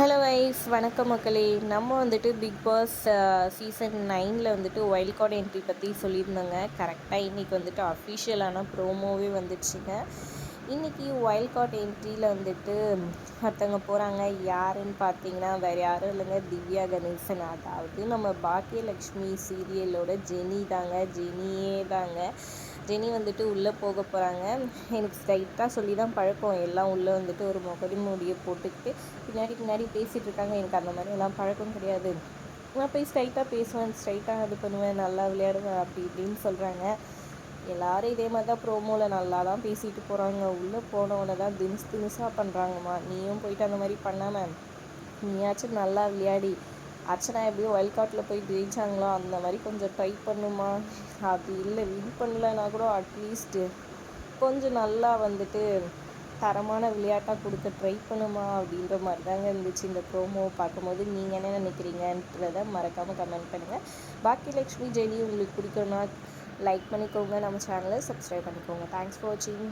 Hello wise வணக்கம் மக்களே. நம்ம வந்துட்டு பிக் பாஸ் சீசன் நைனில் வந்துட்டு ஒயில்ட் கார்டு என்ட்ரி பற்றி சொல்லியிருந்தோங்க. கரெக்டாக இன்றைக்கி வந்துட்டு அஃபிஷியலான ப்ரோமோவே வந்துடுச்சுங்க. இன்றைக்கி ஒயில்ட் கார்டு என்ட்ரியில் வந்துட்டு ஒருத்தவங்க போகிறாங்க யாருன்னு பார்த்தீங்கன்னா வேறு யாரும் இல்லைங்க. திவ்யா கணேசன். அதாவது நம்ம பாக்கியலக்ஷ்மி சீரியலோட ஜெனி தாங்க. ஜெனியே தாங்க. ஜெனி வந்துட்டு உள்ளே போக போகிறாங்க எனக்கு ஸ்ட்ரைட்டாக சொல்லி தான் பழக்கம். எல்லாம் உள்ளே வந்துட்டு ஒரு முகடி மூடியை போட்டுக்கிட்டு பின்னாடி பின்னாடி பேசிகிட்டு இருக்காங்க. எனக்கு அந்த மாதிரி எல்லாம் பழக்கம் கிடையாது. நான் போய் ஸ்ட்ரைட்டாக பேசுவேன். ஸ்ட்ரைட்டாக இது பண்ணுவேன். நல்லா விளையாடுவேன். அப்படி இப்படின்னு சொல்கிறாங்க எல்லாரும் இதே மாதிரி தான் ப்ரோமோவில் நல்லா தான் பேசிட்டு போகிறாங்க உள்ளே போனவனை தான் தினுசு தினுசாக பண்ணுறாங்கம்மா நீயும் போயிட்டு அந்த மாதிரி பண்ணாமல் நீயாச்சும் நல்லா விளையாடி. அர்ச்சனா எப்படியோ ஒயில் காட்டில் போய் ஜெயிச்சாங்களா? அந்த மாதிரி கொஞ்சம் ட்ரை பண்ணுமா? அப்படி இல்லை வின் பண்ணலனா கூட அட்லீஸ்ட்டு கொஞ்சம் நல்லா வந்துட்டு தரமான விளையாட்டாக கொடுக்க ட்ரை பண்ணுமா? அப்படின்ற மாதிரி தாங்க இருந்துச்சு இந்த ப்ரோமோ பார்க்கும்போது. நீங்கள் என்ன நினைக்கிறீங்கன்றத மறக்காமல் கமெண்ட் பண்ணுங்கள் பாக்கி லக்ஷ்மி ஜெனி உங்களுக்கு பிடிக்கும்னா லைக் பண்ணிக்கோங்க. நம்ம சேனலை சப்ஸ்கிரைப் பண்ணிக்கோங்க. தேங்க்ஸ் ஃபார் வாட்சிங்